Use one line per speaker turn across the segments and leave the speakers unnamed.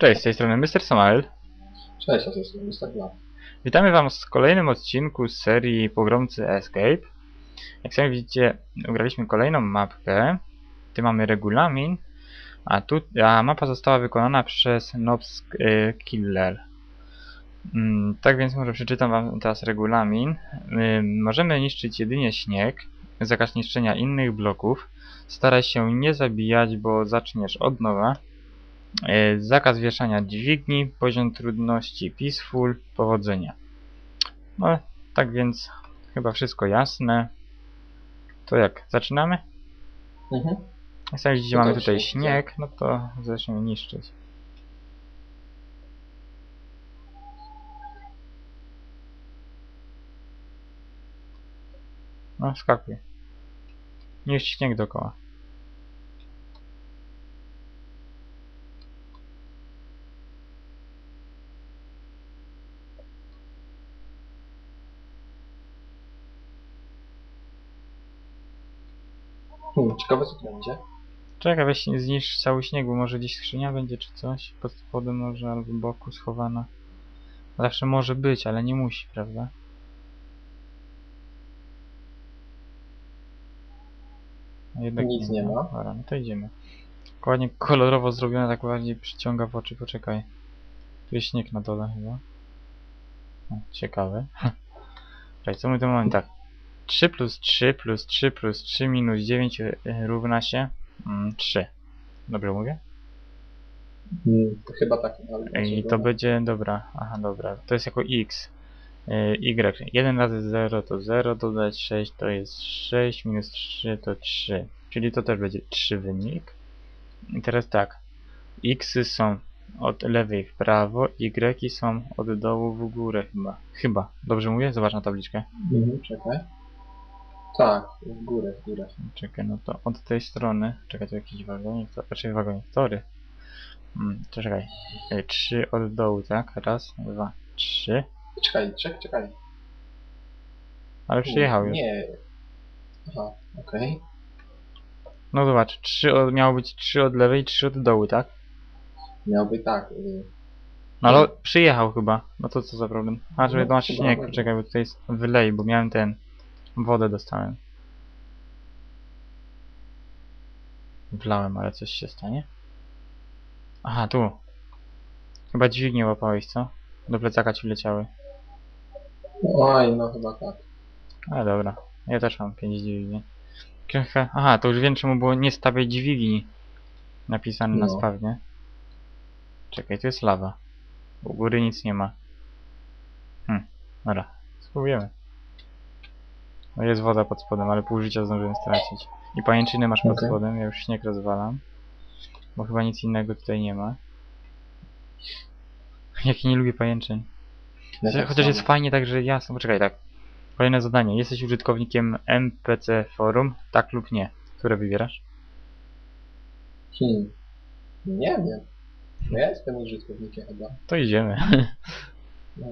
Cześć, z tej strony Mr. Samael.
Cześć, ja to jest Mr. Black.
Witamy Wam w kolejnym odcinku z serii Pogromcy Escape. Jak sami widzicie, ugraliśmy kolejną mapkę. Tu mamy regulamin, a, tu, a mapa została wykonana przez Nobs y, Killer. Mm, tak więc może przeczytam Wam teraz regulamin. Y, możemy niszczyć jedynie śnieg, zakaz niszczenia innych bloków. Staraj się nie zabijać, bo zaczniesz od nowa. E, Zakaz wieszania dźwigni, poziom trudności peaceful, powodzenia. No, tak więc chyba wszystko jasne. To jak, zaczynamy?
Mhm.
Jak sami widzicie, mamy tutaj
tak.
śnieg, no to zaczniemy niszczyć. No, skakuj. Niszcz śnieg dookoła.
Hmm, ciekawe co to będzie.
Czekaj, weź zniszcz cały śnieg, bo może gdzieś skrzynia będzie czy coś pod spodem może albo boku schowana. Zawsze może być, ale nie musi, prawda? Jednak
Nic nie ma.
Dobra, no to idziemy. Ładnie kolorowo zrobione, tak bardziej przyciąga w oczy, poczekaj. Tu jest śnieg na dole chyba. O, ciekawe. Czekaj, co my tu mamy? Tak. 3 plus 3 plus 3 plus 3 minus 9 y, równa się mm, 3. Dobrze mówię?
To chyba tak. ale
I to będzie, dobra, aha, dobra, to jest jako x. Y, y, 1 razy 0 to 0, dodać 6 to jest 6, minus 3 to 3. Czyli to też będzie 3 wynik. I teraz tak, xy są od lewej w prawo, y są od dołu w górę chyba. Chyba, dobrze mówię? Zobacz na tabliczkę.
Mhm, czekaj. Tak, w górę, w górę.
Czekaj, no to od tej strony. Czekaj, tu jakiś wagonik, to raczej wagonik, tory. Mm, to czekaj. 3 od dołu, tak? Raz, dwa, trzy.
Czekaj, czekaj, czekaj.
Ale przyjechał już.
Nie. Aha, okej.
No zobacz, 3 od, miało być 3 od lewej, 3 od dołu, tak?
Miałby tak. y,
No ale przyjechał chyba. No to co za problem? A, że
No,
masz
chyba
śnieg, czekaj, bo tutaj jest wylej, bo miałem ten. Wodę dostałem. Wlałem, ale coś się stanie? Aha, tu. Chyba dźwignię łapałeś, co? Do plecaka ci leciały.
Oj, no chyba tak.
Ale dobra, ja też mam 5 dźwigni. Trochę- Aha, to już wiem czemu było nie stawiać dźwigni napisane na
No.
spawnie. Czekaj, tu jest lawa. U góry nic nie ma. Hm, dobra, spróbujemy. No jest woda pod spodem, ale pół życia zdążyłem stracić. I pajęczyny masz pod
Okej.
spodem, ja już śnieg rozwalam. Bo chyba nic innego tutaj nie ma. Jak nie lubię pajęczyn.
Ja tak
Chociaż jest fajnie tak, że jasno, poczekaj tak. Kolejne zadanie. Jesteś użytkownikiem MPC Forum? Tak lub nie? Które wybierasz?
Hmm. Nie wiem. No ja jestem użytkownikiem chyba.
To idziemy.
No,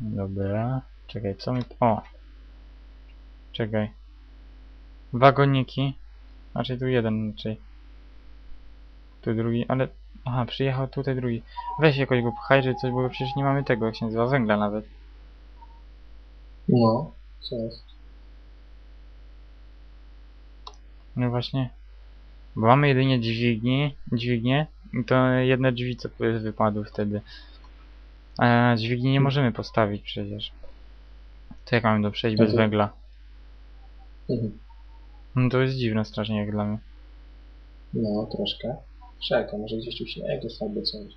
Dobra. Czekaj, co mi... O! Czekaj. Wagoniki. Znaczy tu jeden raczej. Tu drugi, ale... Aha, przyjechał tutaj drugi. Weź jakoś go pchaj, czy coś, bo przecież nie mamy tego, jak się nazywa, węgla nawet.
no co jest?
No właśnie. Bo mamy jedynie dźwigni, dźwignię i to jedne drzwi co wy- wypadły wtedy. A dźwigni nie możemy postawić przecież. To jak mamy to przejść bez węgla?
Mhm.
No to jest dziwne strasznie jak dla mnie.
No, troszkę. Czekaj, może gdzieś tu śnieg jest albo coś.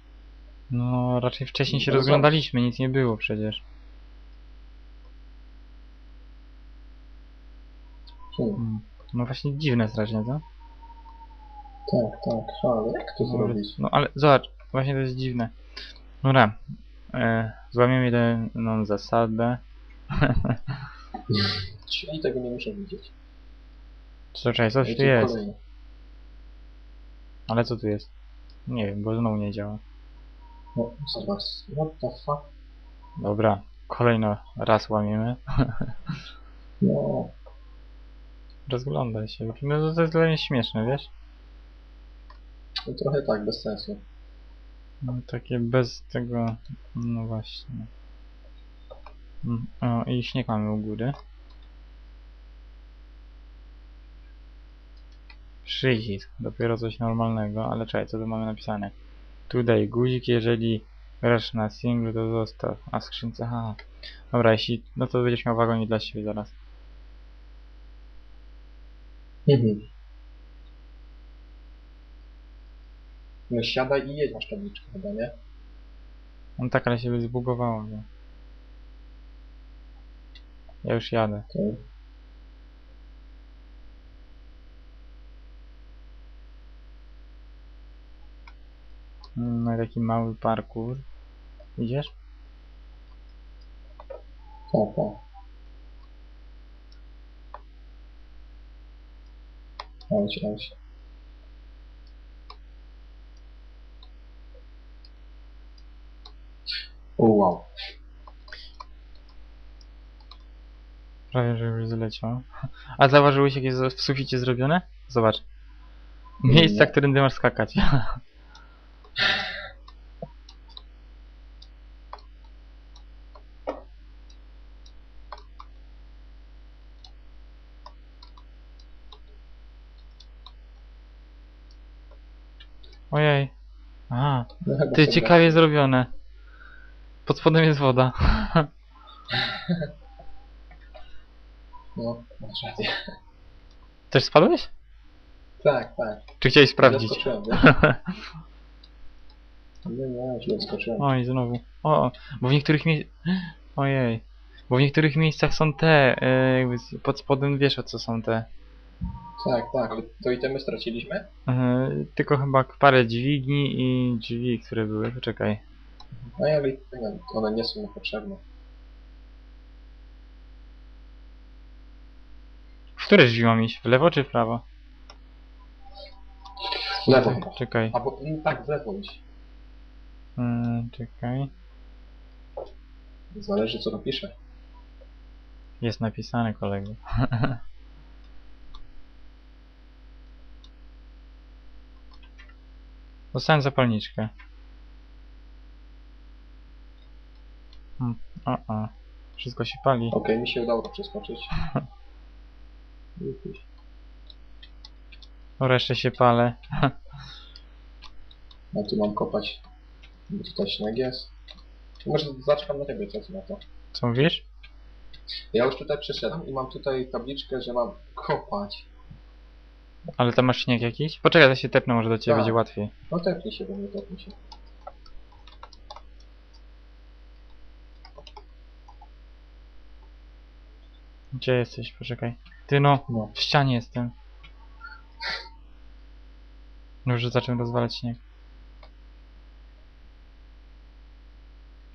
No raczej wcześniej się
No
rozglądaliśmy, nic nie było przecież.
Hmm.
Mm. No właśnie dziwne strasznie, co?
Tak, tak. Ale jak to
Może-
zrobić?
No ale zobacz, właśnie to jest dziwne. Dobra. E, złamiemy jedną zasadę.
Czyli tego nie muszę widzieć.
Czekaj, coś tu jest.
kolejny.
Ale co tu jest? Nie wiem, bo znowu nie działa.
No, zobacz. What the fuck?
Dobra, kolejno raz łamiemy.
No,
Rozglądaj się. No to jest dla mnie śmieszne, wiesz?
no trochę tak, bez sensu.
No, takie bez tego... No właśnie. Mm, O, i śnieg mamy u góry. Przycisk. Dopiero coś normalnego, ale czekaj, co tu mamy napisane? Tutaj guzik, jeżeli grasz na singlu, to zostaw. A skrzynce, haha. Dobra, jeśli... No to będziesz miał wagonik dla siebie zaraz.
Mhm. No siadaj i jedź masz tabliczkę chyba, nie?
No tak, ale się by zbugowało. No. Ja już jadę.
Okej.
No i taki mały parkour. Idziesz?
Tak, tak. Chodź, chodź. O wow.
Prawie, że już zleciał. A zauważyłeś, jak jest w suficie zrobione? Zobacz. Miejsca, którym ty masz skakać. Ojej. Aha,
No, chyba
ty ciekawie zrobione. Pod spodem jest woda.
No, masz rację.
Też spadłeś?
Tak, tak.
Czy chciałeś sprawdzić?
Zaskoczyłem, wiesz? Nie, nie, źle skoczyłem.
Oj, znowu. O, bo w niektórych miejscach... Ojej. Bo w niektórych miejscach są te, e, jakby z- pod spodem wiesz o co są te.
Tak, tak, ale to itemy straciliśmy?
E, tylko chyba parę dźwigni i drzwi, które były. Poczekaj.
No i ale itemy, one nie są niepotrzebne.
W które drzwi mam iść? W lewo czy w prawo?
W lewo chyba.
Czekaj.
A bo, no tak, w lewo iść.
E, czekaj.
Zależy co napiszę.
Jest napisane kolego. Dostałem zapalniczkę. Hmm. O, o. Wszystko się pali.
Okej, mi się udało to przeskoczyć.
O, jeszcze się palę.
No tu mam kopać. Bo Tutaj śnieg jest. Może zaczekam na ciebie, co ty na to?
Co mówisz?
Ja już tutaj przyszedłem i mam tutaj tabliczkę, że mam kopać.
Ale tam masz śnieg jakiś? Poczekaj, to się tepnę, może do ciebie
Tak.
będzie łatwiej.
No tepnij się, bo nie tepnij się.
Gdzie jesteś? Poczekaj. Ty no,
No.
w ścianie jestem. Już zacząłem rozwalać śnieg.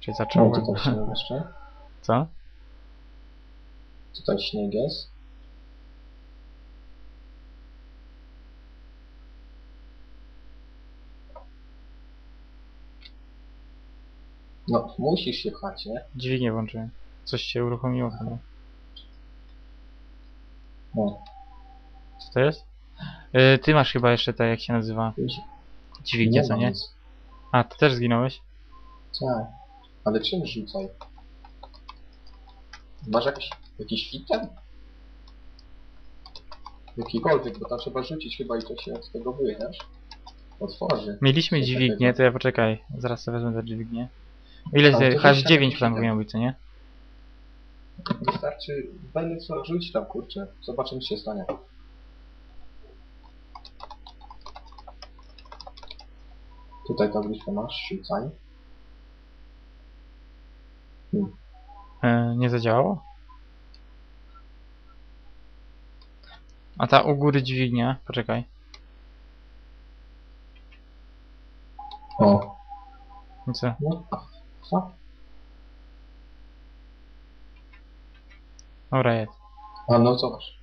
Czyli zacząłem.
tutaj śnieg jeszcze.
Co?
Tutaj śnieg jest. No, musisz się pchać, nie?
Dźwignię włączyłem. Coś się uruchomiło chyba.
No.
Co to jest? Yy, ty masz chyba jeszcze te, jak się nazywa? Dźwignię, co nie? A, ty też zginąłeś?
Tak. Ale czym rzucaj? Masz jakiś, jakiś fitem? Jakikolwiek, bo tam trzeba rzucić chyba i to się od tego wyjdziesz. Otworzy.
Mieliśmy
Coś
dźwignię,
takiego.
to ja poczekaj. Zaraz sobie wezmę tę dźwignię. Ile
Ale
jest?
to
Chyba
wiesz,
9
jak
tam
się
powinno być, co nie?
Wystarczy, będę co rzuć tam, kurczę. Zobaczymy, co się stanie. Tutaj tabliczkę masz, rzucaj.
E, nie zadziałało? A ta u góry dźwignia, poczekaj.
O.
I co?
No, co?
Dobra.
A no zobacz.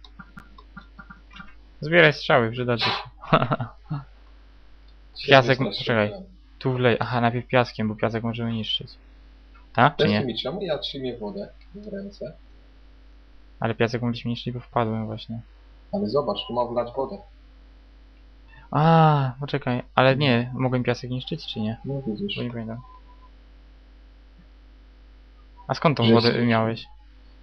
Zbieraj strzały, przydadzą się. Piasek, poczekaj. Tu wlej. Aha, najpierw piaskiem, bo piasek możemy niszczyć. Tak, czy nie?
mi, czemu ja trzymię wodę w ręce?
Ale piasek mogliśmy niszczyć, bo wpadłem właśnie.
Ale zobacz, tu mam wlać wodę.
A, poczekaj, ale nie, mogłem piasek niszczyć, czy nie?
No widzisz.
Bo nie pamiętam. A skąd tą
Żeś-
wodę miałeś?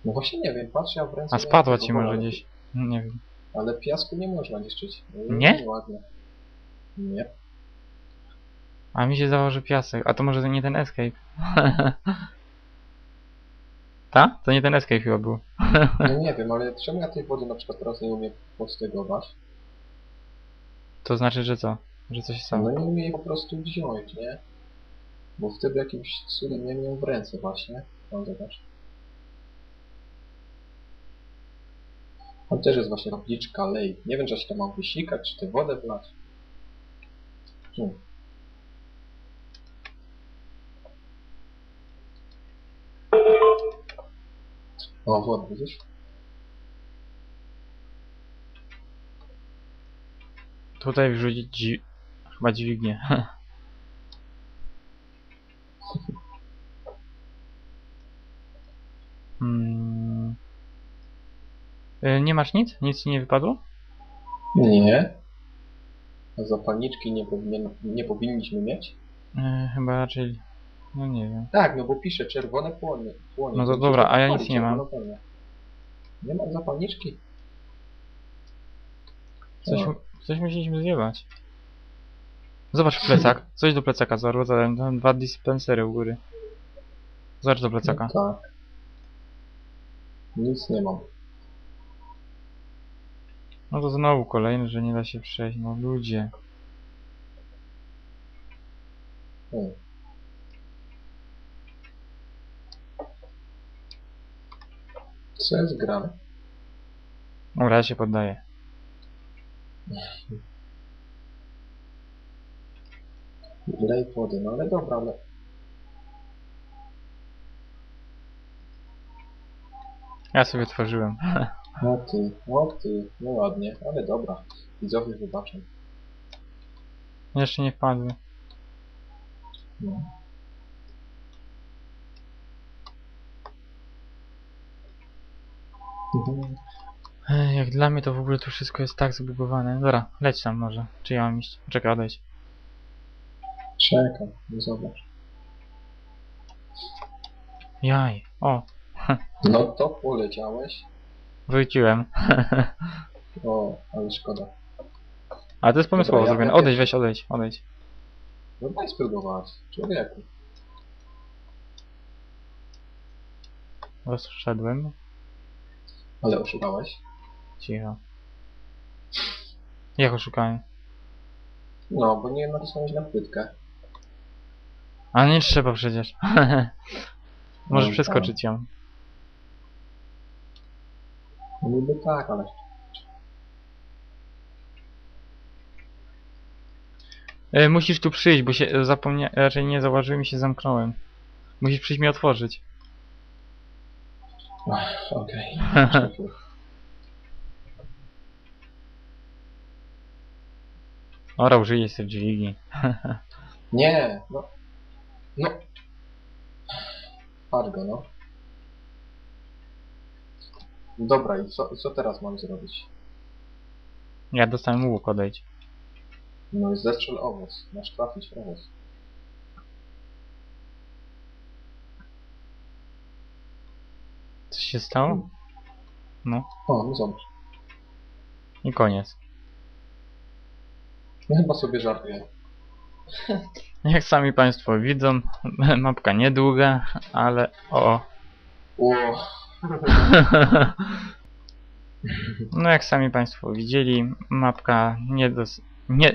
No właśnie nie wiem, patrz, ja w ręce
A spadła ci może gdzieś. Nie wiem.
Ale piasku nie można niszczyć.
Nie?
Ładnie. Nie.
A mi się zdawało, że piasek. A to może to nie ten escape. Ta? To nie ten escape chyba był.
No nie wiem, ale czemu ja tej wody na przykład teraz nie umiem postegować?
To znaczy, że co? Że coś się stało.
No nie umiem jej po prostu wziąć, nie? Bo wtedy jakimś cudem nie miał w ręce właśnie. Tam zobacz. Tam też jest właśnie tabliczka lej. Nie wiem, czy się tam mam wysikać, czy tę wodę wlać. Hmm. O, woda, widzisz?
Tutaj wrzucić dzi... chyba dźwignię. hmm. Y, Nie masz nic? Nic ci nie wypadło?
Nie. Zapalniczki nie, powinien, nie powinniśmy mieć?
Y, Chyba raczej... No nie wiem.
Tak, no bo pisze czerwone płonie. płonie
No to dobra, a ja nic nie mam.
płonie. Nie mam zapalniczki?
Coś,
No.
coś musieliśmy zjebać. Zobacz plecak. Coś do plecaka zarzucałem. Tam dwa dispensery u góry. Zobacz do plecaka.
No tak. Nic nie mam.
No to znowu kolejny, że nie da się przejść. No ludzie.
Hmm. Co jest grane?
Dobra, ja się poddaję.
Lej wody, no ale dobra, ale...
Ja sobie tworzyłem.
No ty, no ty, no ładnie, ale dobra. Widzowie wybaczą.
Jeszcze nie wpadły.
No. Mhm.
Ej, Jak dla mnie to w ogóle tu wszystko jest tak zbugowane. Dobra, leć tam może. Czy ja mam iść? Czekaj, odejdź.
Czekaj, no zobacz.
Jaj. O,
No to poleciałeś.
wróciłem.
O, ale szkoda.
Ale to jest pomysłowo
Dobra, ja
zrobione. Odejdź, weź, odejdź, odejdź.
No daj spróbować. Człowieku.
Rozszedłem.
Ale oszukałeś.
Cicho. Jak oszukałem?
No, bo nie nacisnąłeś na płytkę.
Ale nie trzeba przecież. Możesz
No,
przeskoczyć ją.
No Niby tak, ale...
E, musisz tu przyjść, bo się zapomniałem, raczej nie zauważyłem i się zamknąłem. Musisz przyjść mi otworzyć.
Okej.
Ora, użyję sobie dźwigni.
Nie, no. No. No. Dobra, i co, co teraz mam zrobić?
Ja dostałem łuk, odejdź.
No i zestrzel owoc. Masz trafić w owoc.
Się stało? No.
O, no zobacz.
I koniec.
No chyba sobie żartuję.
Jak sami Państwo widzą, mapka niedługa, ale o.
O,
No jak sami Państwo widzieli, mapka nie dos- nie,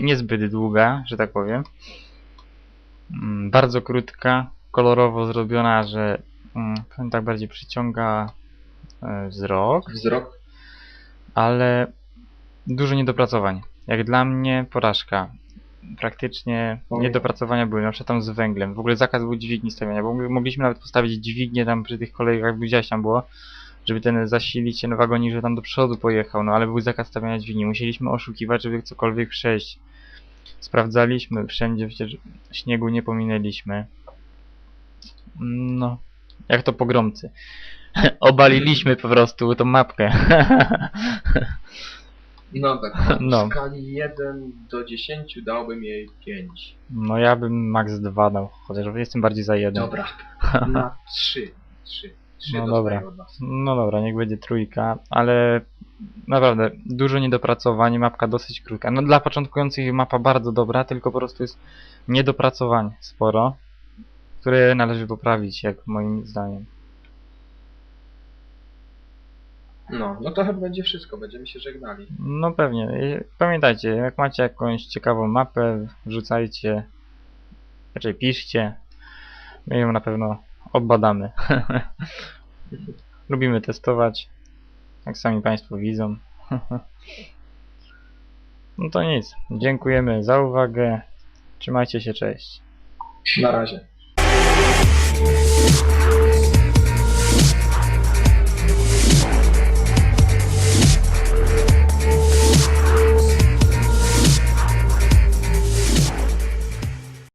niezbyt długa, że tak powiem. Mm, Bardzo krótka, kolorowo zrobiona, że powiem tak bardziej przyciąga e, wzrok,
wzrok.
ale dużo niedopracowań. Jak dla mnie porażka. Praktycznie niedopracowania były, na przykład tam z węglem. W ogóle zakaz był dźwigni stawiania, bo mogliśmy nawet postawić dźwignię tam przy tych kolejkach, widziałeś tam było, żeby ten zasilić ten wagonik, że tam do przodu pojechał, no ale był zakaz stawiania dźwigni. Musieliśmy oszukiwać, żeby cokolwiek przejść. Sprawdzaliśmy wszędzie, przecież śniegu nie pominęliśmy. No, jak to pogromcy. Obaliliśmy po prostu tą mapkę.
No tak.
No.
W skali 1 do 10 dałbym jej 5.
No ja bym max 2 dał, chociaż jestem bardziej za 1.
Dobra. Na 3. 3. 3
No dobra.
od was.
No dobra, niech będzie trójka, ale naprawdę dużo niedopracowań, mapka dosyć krótka. No dla początkujących mapa bardzo dobra, tylko po prostu jest niedopracowań sporo, które należy poprawić, jak moim zdaniem.
No, no to chyba będzie wszystko. Będziemy się żegnali.
No pewnie. Pamiętajcie, jak macie jakąś ciekawą mapę, wrzucajcie, raczej piszcie. My ją na pewno obadamy. Lubimy testować, jak sami Państwo widzą. no to nic. Dziękujemy za uwagę. Trzymajcie się, cześć.
Na razie. Thank you.